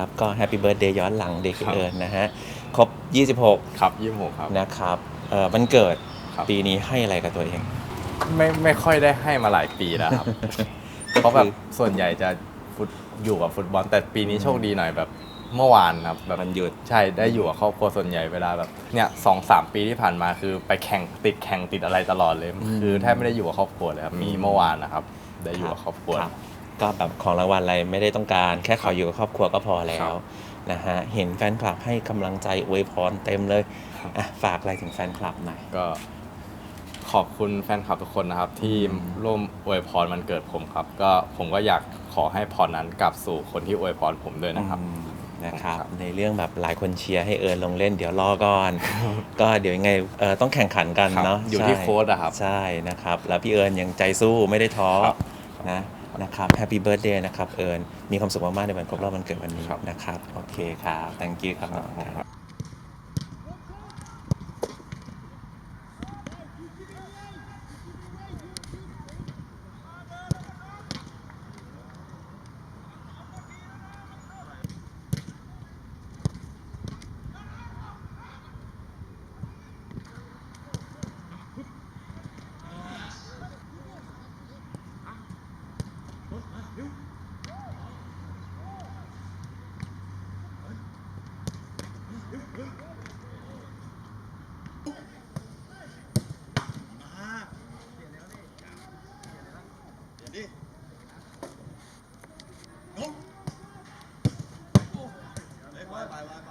นะครับ ก็แฮปปี้เบิร์ดเดย์ย้อนหลังเด็กครับเอิญนะฮะ ครบ 26 ครับยี่หกครับ นะครับเอ่อวันเกิดครับ ปีนี้ให้อะไรกับตัวเอง ไม่ไม่ค่อยได้ให้มาหลายปีแล้วครับ เพราะแบบส่วนใหญ่จะฟุตอยู่กับฟุตบอล แต่ปีนี้โชคดีหน่อยแบบเมื่อวานครับแบบมันหยุด ใช่ได้อยู่กับครอบครัวส่วนใหญ่เวลาแบบเนี่ยสองสามปีที่ผ่านมาคือไปแข่งติดแข่งติดอะไรตลอดเลยอืมคือแทบไม่ได้อยู่กับครอบครัวเลยครับมีเมื่อวานนะครับ ได้อยู่กับครอบครัว ครับ ก็แบบของรางวัลอะไรไม่ได้ต้องการ แค่ขออยู่กับครอบครัวก็พอแล้ครัวบนะฮะเห็นแฟนคลับให้กำลังใจอวยพรเต็มเลยครับอะฝากอะไรถึงแฟนคลับหน่อย ก็ขอบคุณแฟนคลับทุกคนนะครับ ที่อืมร่วมอวยพรมันเกิดผมครับ ก็ผมก็อยากขอให้พรนั้นกลับสู่คนที่อวยพรผมด้วยนะครับอืมนะครับครับ ในเรื่องแบบหลายคนเชียร์ให้เอิญลงเล่นเดี๋ยวรอก่อน ก็เดี๋ยวยังไงเออต้องแข่งขันกันครับเนาะอยู่ที่ใช่โค้ชอะครับ ใช่นะครับ แล้วพี่เอิญยังใจสู้ไม่ได้ท้อครับนะ นะครับแฮปปี้เบิร์ดเดย์นะครับเอิญมีความสุขมากๆในวันครบรอบวันเกิดวันนี้ครับนะครับ โอเคครับ thank you ครับน้องครับ Bye, bye, bye.